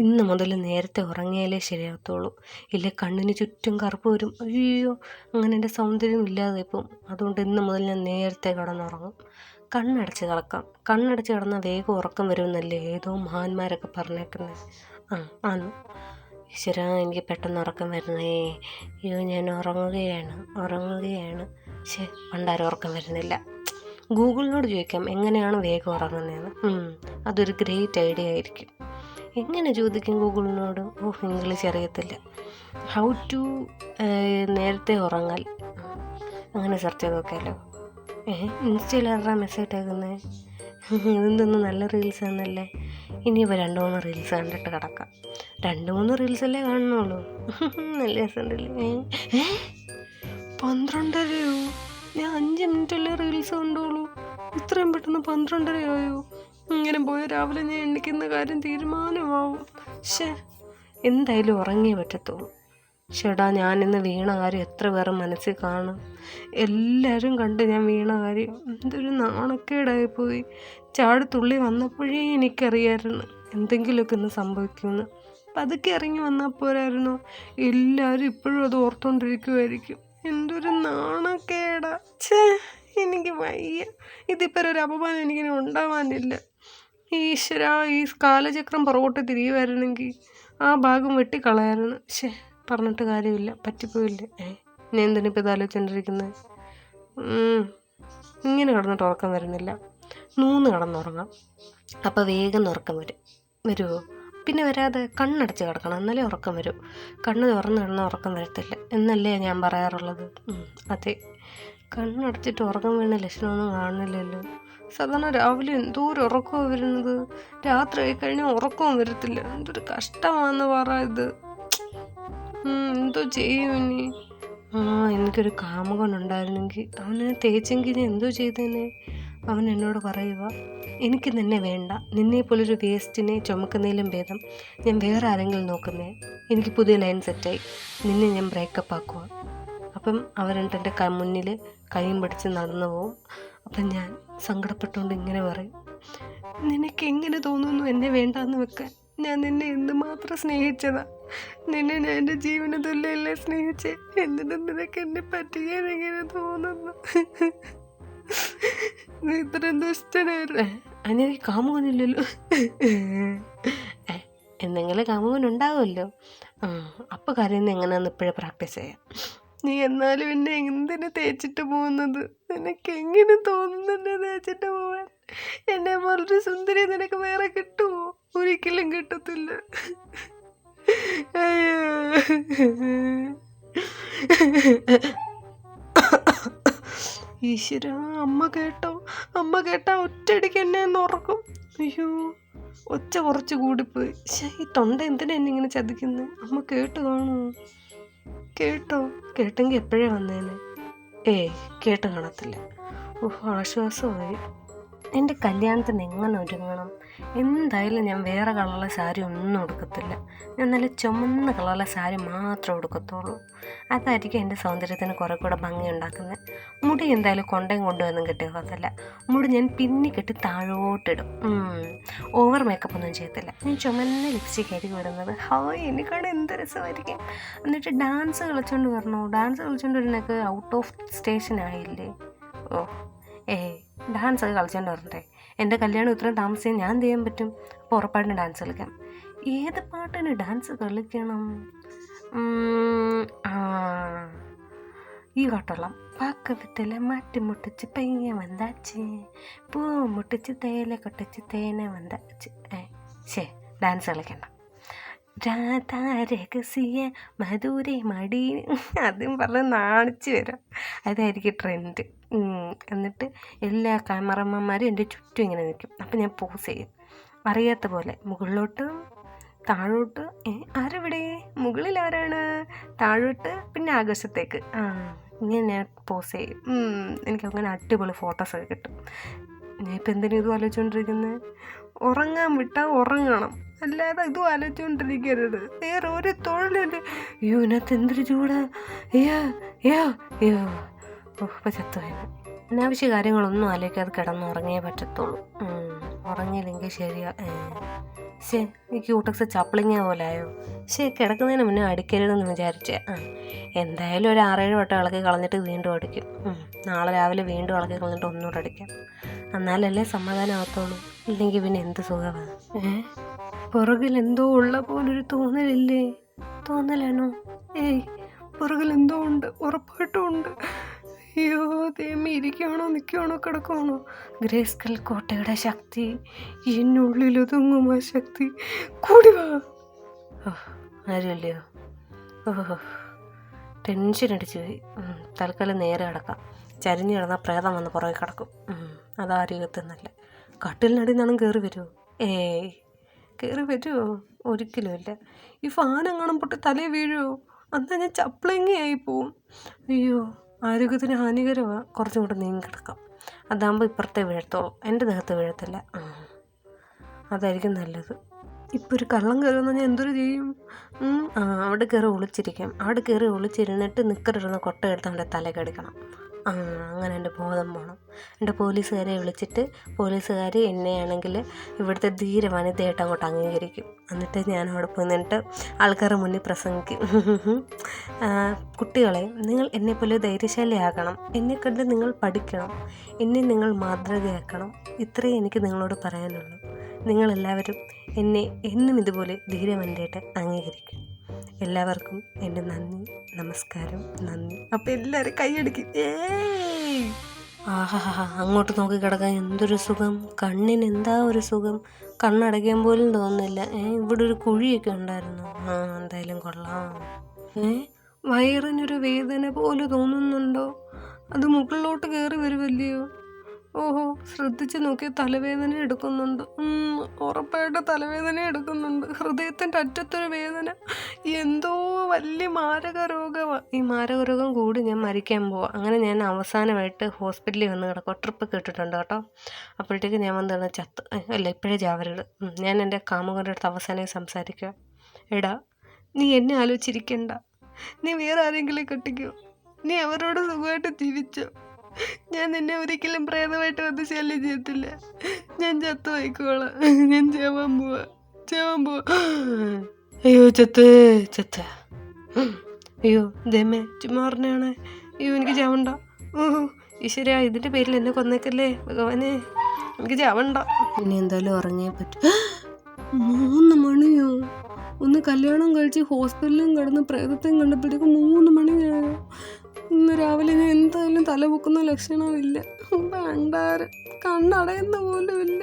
ഇന്ന് മുതൽ നേരത്തെ ഉറങ്ങിയാലേ ശരിയാകത്തുള്ളൂ. ഇല്ലേ കണ്ണിന് ചുറ്റും കറുപ്പ് വരും. അയ്യോ അങ്ങനെ എന്റെ സൗന്ദര്യം ഇല്ലാതെ ഇപ്പം. അതുകൊണ്ട് ഇന്ന് മുതൽ ഞാൻ നേരത്തെ കിടന്നുറങ്ങും. കണ്ണടച്ച് കിടക്കാം. കണ്ണടച്ച് കിടന്നാൽ വേഗം ഉറക്കം വരുമെന്നല്ലേ ഏതോ മഹാന്മാരൊക്കെ പറഞ്ഞേക്കുന്നത് ആ ആന്ന്. ഈശ്വര എനിക്ക് പെട്ടെന്ന് ഉറക്കം വരുന്നേ. അയ്യോ ഞാൻ ഉറങ്ങുകയാണ് ഉറങ്ങുകയാണ്. ശേ പണ്ടാരും ഉറക്കം വരുന്നില്ല. ഗൂഗിളിനോട് ചോദിക്കാം എങ്ങനെയാണ് വേഗം ഉറങ്ങുന്നതെന്ന് അതൊരു ഗ്രേറ്റ് ഐഡിയ ആയിരിക്കും. എങ്ങനെ ചോദിക്കും ഗൂഗിളിനോട്? ഓ ഇംഗ്ലീഷ് അറിയത്തില്ല. ഹൗ ടു നേരത്തെ ഉറങ്ങൽ. അങ്ങനെ സെർച്ച് ചെയ്ത് നോക്കിയാലോ? ഏ ഇൻസ്റ്റയിൽ ആരാ മെസ്സേജ് ഇട്ടേക്കുന്നത് ഇതെന്തൊന്ന് നല്ല റീൽസ് ആണല്ലേ ഇനിയിപ്പോൾ രണ്ട് മൂന്ന് റീൽസ് കണ്ടിട്ട് കിടക്കാം. രണ്ട് മൂന്ന് റീൽസ് അല്ലേ കാണുന്നുള്ളൂ. നല്ല രസമുണ്ടല്ലേ? പന്ത്രണ്ടരയോ ഞാൻ അഞ്ച് മിനിറ്റല്ലേ റീൽസ് കണ്ടോളൂ. ഇത്രയും പെട്ടെന്ന് പന്ത്രണ്ടരയായോ ഇങ്ങനെ പോയ രാവിലെ ഞാൻ എണ്ണിക്കുന്ന കാര്യം തീരുമാനമാവും. ഷേ എന്തായാലും ഉറങ്ങിയേ പറ്റത്തുള്ളൂ. ചേട്ടാ ഞാനിന്ന് വീണ കാര്യം എത്ര പേർ മനസ്സിൽ കാണും. എല്ലാവരും കണ്ട് ഞാൻ വീണ കാര്യം എന്തൊരു നാണക്കേടായി പോയി. ചാടിത്തുള്ളി വന്നപ്പോഴേ എനിക്കറിയായിരുന്നു എന്തെങ്കിലുമൊക്കെ ഇന്ന് സംഭവിക്കുമെന്ന്. പതുക്കെ ഇറങ്ങി വന്നാൽ പോരായിരുന്നു? എല്ലാവരും ഇപ്പോഴും അത് ഓർത്തുകൊണ്ടിരിക്കുമായിരിക്കും എന്തൊരു നാണക്കേടാ. ഛേ എനിക്ക് വയ്യ. ഇതിപ്പോൾ ഒരു അപമാനം എനിക്കിനി ഉണ്ടാവാനില്ല. ഈശ്വര ഈ കാലചക്രം പുറകോട്ട് തിരിയുമായിരുന്നെങ്കിൽ ആ ഭാഗം വെട്ടിക്കളയായിരുന്നു ശേ പറഞ്ഞിട്ട് കാര്യമില്ല. പറ്റിപ്പോയില്ല? ഏ ഞാൻ എന്തിനിപ്പോൾ ഇത് ആലോചിച്ചുകൊണ്ടിരിക്കുന്നത് ഇങ്ങനെ കിടന്നിട്ട് ഉറക്കം വരുന്നില്ല. നൂന്ന് കിടന്നുറങ്ങാം. അപ്പോൾ വേഗം ഉറക്കം വരും. വരുമോ പിന്നെ വരാതെ കണ്ണടച്ച് കിടക്കണം. എന്നാലേ ഉറക്കം വരൂ. കണ്ണ് തുറന്ന് കിടന്ന ഉറക്കം വരത്തില്ല. എന്നല്ലേ ഞാൻ പറയാറുള്ളത്? അതെ. കണ്ണടച്ചിട്ട് ഉറക്കം വീണ ലക്ഷണമൊന്നും കാണുന്നില്ലല്ലോ. സാധാരണ രാവിലെ എന്തോ ഒരു ഉറക്കവും വരുന്നത്. രാത്രി ആയി കഴിഞ്ഞാൽ ഉറക്കവും വരത്തില്ല. എന്തൊരു കഷ്ടമാണെന്ന് പറ ഇത്. എന്തോ ചെയ്യും ഇനി. ആ എനിക്കൊരു കാമുകൻ ഉണ്ടായിരുന്നെങ്കിൽ അവനെ തേച്ചെങ്കിൽ ഞാൻ എന്തോ ചെയ്തേനെ? അവൻ എന്നോട് പറയുക എനിക്ക് നിന്നെ വേണ്ട. നിന്നെ പോലൊരു വേസ്റ്റിനെ ചുമക്കുന്നതിലും ഭേദം ഞാൻ വേറെ ആരെങ്കിലും നോക്കുന്നേ? എനിക്ക് പുതിയ ലൈൻ സെറ്റായി. നിന്നെ ഞാൻ ബ്രേക്കപ്പ് ആക്കുക അപ്പം ക മുന്നിൽ കൈയും പിടിച്ച് നടന്നു പോവും. അപ്പം ഞാൻ സങ്കടപ്പെട്ടുകൊണ്ട് ഇങ്ങനെ പറയും നിനക്ക് എങ്ങനെ തോന്നുന്നു എന്നെ വേണ്ടാന്ന് വെക്കാൻ? ഞാൻ നിന്നെ എന്തുമാത്രം സ്നേഹിച്ചതാ? നിന്നെ ഞാൻ എന്റെ ജീവന തുല്യല്ലേ സ്നേഹിച്ചേ? എന്നിട്ട് നിനക്ക് എന്നെ പറ്റിക്കാൻ എങ്ങനെ തോന്നുന്നു? നീ ഇത്രയും ദുഷ്ടനായിരുന്നു. അങ്ങനെ കാമുകനില്ലല്ലോ. എന്തെങ്കിലും ആ അപ്പോൾ കരയുന്ന എങ്ങനെയാണെന്ന് ഇപ്പോഴേ പ്രാക്ടീസ് ചെയ്യാം. നീ എന്നാലും എന്നെ എന്തിനു തേച്ചിട്ട് പോകുന്നത്? നിനക്ക് എങ്ങനെ തോന്നുന്നു തേച്ചിട്ട് പോവാൻ? എന്നെ പോലൊരു സുന്ദരി നിനക്ക് വേറെ കിട്ടുമോ ഒരിക്കലും കിട്ടത്തില്ല. ഈശ്വര അമ്മ കേട്ടോ. അമ്മ കേട്ടാ ഒറ്റയടിക്ക് എന്നെ ഒന്ന് ഉറക്കും. അയ്യോ. ഒച്ച കുറച്ച് കൂടിപ്പോയി. ശേ ഈ തൊണ്ട എന്തിനാ എന്നെ ഇങ്ങനെ ചതിക്കുന്നത് അമ്മ കേട്ട് കാണുമോ കേട്ടോ? കേട്ടെങ്കിൽ എപ്പോഴേ വന്നേനെ ഏയ് കേട്ട് കാണത്തില്ല. ഓഹ് ആശ്വാസമായി. എന്റെ കല്യാണത്തിന് എങ്ങനെ ഒരുങ്ങണം? എന്തായാലും ഞാൻ വേറെ കളറുള്ള സാരി ഒന്നും ഉടുക്കത്തില്ല. ഞാൻ നല്ല ചുമന്ന കളറുള്ള സാരി മാത്രമേ ഉടുക്കത്തുള്ളൂ. അതായിരിക്കും എന്റെ സൗന്ദര്യത്തിന് കുറേ കൂടെ ഭംഗി ഉണ്ടാക്കുന്നത് മുടി എന്തായാലും കൊണ്ടയും കൊണ്ടുവന്നും കിട്ടിയതല്ല മുടി ഞാൻ പിന്നി കെട്ടി താഴോട്ടിടും. ഓവർ മേക്കപ്പ് ഒന്നും ചെയ്യത്തില്ല. ഞാൻ ചുമന്ന ലിപ്സ്റ്റിക് ആയിരിക്കും ഇടുന്നത്. ഹായ് എനിക്കാണ് എന്ത് രസമായിരിക്കും. എന്നിട്ട് ഡാൻസ് കളിച്ചുകൊണ്ട് വരണോ? ഡാൻസ് കളിച്ചുകൊണ്ട് വരുന്നൊക്കെ ഔട്ട് ഓഫ് സ്റ്റേഷൻ ആയില്ലേ? ഓ ഏയ്. ഡാൻസ് ഒക്കെ കളിച്ചുകൊണ്ട് വരട്ടെ എന്റെ കല്യാണം ഇത്രയും താമസിച്ചാൽ ഞാൻ എന്ത് ചെയ്യാൻ പറ്റും? അപ്പോൾ ഉറപ്പായിട്ടും ഡാൻസ് കളിക്കാം. ഏത് പാട്ടിന് ഡാൻസ് കളിക്കണം? ഈ പാട്ടോളാം പാക്ക വിത്തല മാറ്റി മുട്ടിച്ച് പയ്യ വന്നാച്ച്. പൂ മുട്ടിച്ച് തേല കൊട്ടിച്ച് തേന വന്താച്ച് ഏ ശേ ഡാൻസ് കളിക്കണ്ട. രാധ രഹസ്യ മധുര മടി. അതും പറഞ്ഞ് നാണിച്ചു വരാം. അതായിരിക്കും ട്രെൻഡ്. എന്നിട്ട് എല്ലാ ക്യാമറമാന്മാരും എന്റെ ചുറ്റും ഇങ്ങനെ നിൽക്കും. അപ്പം ഞാൻ പോസ് ചെയ്യും. അറിയാത്ത പോലെ മുകളിലോട്ട് താഴോട്ട് ആരെവിടെ? മുകളിൽ ആരാണ്? താഴോട്ട് പിന്നെ ആകാശത്തേക്ക്. ആ ഇങ്ങനെ ഞാൻ പോസ് ചെയ്യും. എനിക്ക് അങ്ങനെ അടിപൊളി ഫോട്ടോസൊക്കെ കിട്ടും. ഞാൻ ഇപ്പം എന്തിനും ഇതും ആലോചിച്ചുകൊണ്ടിരിക്കുന്നത് ഉറങ്ങാൻ വിട്ടാൽ ഉറങ്ങണം. അല്ലാതെ ഇതും ആലോചിച്ചുകൊണ്ടിരിക്കരുത് വേറെ ഒരു തൊഴിലുണ്ട് അയ്യോ ഇതിനകത്ത് എന്തൊരു ചൂടാ. അയ്യോ അയ്യോ അയ്യോ. ഓ ഇപ്പം ചത്തുപോയി അനാവശ്യ കാര്യങ്ങളൊന്നും ആലോചിക്കാതെ കിടന്നുറങ്ങിയേ പറ്റത്തുള്ളൂ. ഉറങ്ങിയില്ലെങ്കിൽ ശരിയാ. ശേ ഈ ക്യൂട്ടക്സ് ചപ്പിളിങ്ങ പോലെ ആയോ ശേ കിടക്കുന്നതിന് മുന്നേ അടിക്കരുതെന്ന് വിചാരിച്ചേ. എന്തായാലും ഒരു ആറേഴ് വട്ടം ഇളക്കി കളഞ്ഞിട്ട് വീണ്ടും അടിക്കും. നാളെ രാവിലെ വീണ്ടും ഇളക്കി കളഞ്ഞിട്ട് ഒന്നുകൂടെ അടിക്കാം. എന്നാലല്ലേ സമാധാനമാകത്തുള്ളൂ ഇല്ലെങ്കിൽ പിന്നെ എന്ത് സുഖമാണ് ഏ പുറകിൽ എന്തോ ഉള്ള പോലൊരു തോന്നലില്ലേ? തോന്നലാണോ? ഏയ് പുറകിൽ എന്തോ ഉണ്ട് ഉറപ്പായിട്ടും ഉണ്ട്. അയ്യോ ദേമി ഇരിക്കുകയാണോ നിൽക്കുകയാണോ കിടക്കുകയാണോ ഗ്രേസ്കൽ കോട്ടയുടെ ശക്തി എന്നുള്ളിൽ ഒതുങ്ങും ആ ശക്തി. കൂടി വാ. ആരുമല്ലയോ? ഓഹോ ടെൻഷൻ അടിച്ചു പോയി. തൽക്കാലം നേരെ കിടക്കാം. ചരിഞ്ഞ് കിടന്നാൽ പ്രേതം വന്ന് പുറകെ കിടക്കും. അതാരോഗ്യത്തിനല്ല കട്ടിലിനടി നിന്നും കയറി വരുമോ ഏയ് കയറി വരുമോ ഒരിക്കലുമില്ല ഈ ഫാൻ എങ്ങാനും പൊട്ടി തലേ വീഴുമോ അന്നാ ഞാൻ ചപ്പ്ളങ്ങിയായി പോവും. അയ്യോ ആരോഗ്യത്തിന് ഹാനികരമാണ് കുറച്ചും കൂടെ നീങ്ങി കിടക്കാം. അതാകുമ്പോൾ ഇപ്പുറത്തെ വീഴത്തോളൂ. എന്റെ ദേഹത്ത് വീഴത്തില്ല. അതായിരിക്കും നല്ലത്. ഇപ്പോൾ ഒരു കള്ളം കയറുന്ന ഞാൻ എന്തൊരു ചെയ്യും? ആ അവിടെ കയറി ഒളിച്ചിരിക്കാം. അവിടെ കയറി ഒളിച്ചിരുന്നിട്ട് നിക്കറിടുന്ന കൊട്ട എടുത്ത് അവന്റെ ആ അങ്ങനെ എന്റെ ബോധം പോകണം എന്റെ പോലീസുകാരെ വിളിച്ചിട്ട് പോലീസുകാർ എന്നെയാണെങ്കിൽ ഇവിടുത്തെ ധീര വനിതയായിട്ട് അങ്ങോട്ട് അംഗീകരിക്കും. എന്നിട്ട് ഞാൻ അവിടെ പോയി നിന്നിട്ട് ആൾക്കാരുടെ മുന്നിൽ പ്രസംഗിക്കും. കുട്ടികളെ നിങ്ങൾ എന്നെപ്പോലെ ധൈര്യശാലിയാകണം. എന്നെ കണ്ട് നിങ്ങൾ പഠിക്കണം. എന്നെ നിങ്ങൾ മാതൃകയാക്കണം. ഇത്രയും എനിക്ക് നിങ്ങളോട് പറയാനുള്ളൂ. നിങ്ങളെല്ലാവരും എന്നെ എന്നും ഇതുപോലെ ധീരവനിതയായിട്ട് അംഗീകരിക്കും. എല്ലാവർക്കും എന്റെ നന്ദി നമസ്കാരം നന്ദി. അപ്പോൾ എല്ലാവരും കൈയടിക്കും. ആഹാ അങ്ങോട്ട് നോക്കി കിടക്കാൻ എന്തൊരു സുഖം. കണ്ണിന് എന്താ ഒരു സുഖം? കണ്ണടയ്ക്കാൻ പോലും തോന്നുന്നില്ല. ഏ ഇവിടെ ഒരു കുഴിയൊക്കെ ഉണ്ടായിരുന്നു. ആ എന്തായാലും കൊള്ളാം. ഏ വയറിനൊരു വേദന പോലെ തോന്നുന്നുണ്ടോ? അത് മുകളിലോട്ട് കയറി വരുമല്ലയോ ഓഹോ ശ്രദ്ധിച്ചു നോക്കി തലവേദന എടുക്കുന്നുണ്ട്. ഉറപ്പായിട്ട് തലവേദന എടുക്കുന്നുണ്ട്. ഹൃദയത്തിന്റെ അറ്റത്തൊരു വേദന. എന്തോ വലിയ മാരക രോഗമാണ് ഈ മാരക രോഗം കൂടി ഞാൻ മരിക്കാൻ പോവാം. അങ്ങനെ ഞാൻ അവസാനമായിട്ട് ഹോസ്പിറ്റലിൽ വന്ന് കിടക്കുക ട്രിപ്പ് കേട്ടിട്ടുണ്ട് കേട്ടോ. അപ്പോഴത്തേക്ക് ഞാൻ വന്ന് കിടന്ന് ചത്ത് അല്ല ഇപ്പോഴേ ജാവരുത് ഞാൻ എന്റെ കാമുകന്റെ അടുത്ത് അവസാനമായി സംസാരിക്കുക എടാ നീ എന്നെ ആലോചിച്ചിരിക്കണ്ട. നീ വേറെ ആരെങ്കിലും കെട്ടിക്കോ. നീ അവരോട് സുഖമായിട്ട് ജീവിച്ചോ. ഞാൻ നിന്നെ ഒരിക്കലും പ്രേതമായിട്ട് വന്ന് ശല്യം ചെയ്യത്തില്ല. ഞാൻ ചത്തു പോയിക്കോളാം ഞാൻ ചേവാൻ പോവാ. ചേവാൻ പോവാ. അയ്യോ ചത്ത് ചത്ത. അയ്യോ ദമേ ചുമ്മാ പറഞ്ഞാണ്. അയ്യോ എനിക്ക് ചാവണ്ട. ഓ ഈശ്വര ഇതിന്റെ പേരിൽ എന്നെ കൊന്നേക്കല്ലേ ഭഗവാനെ. എനിക്ക് ചാവണ്ട. ഇനി എന്തായാലും ഉറങ്ങിയേ പറ്റും. മൂന്ന് മണിയോ? ഒന്ന് കല്യാണം കഴിച്ച് ഹോസ്പിറ്റലിലും കിടന്ന് പ്രേതത്തെയും കണ്ടപ്പോഴത്തേക്ക് മൂന്ന് മണിയായോ. ഇന്ന് രാവിലെ ഞാൻ എന്തായാലും തല പൊക്കുന്ന ലക്ഷണമില്ല. ഭണ്ടാരം കണ്ണടയുന്ന പോലും ഇല്ല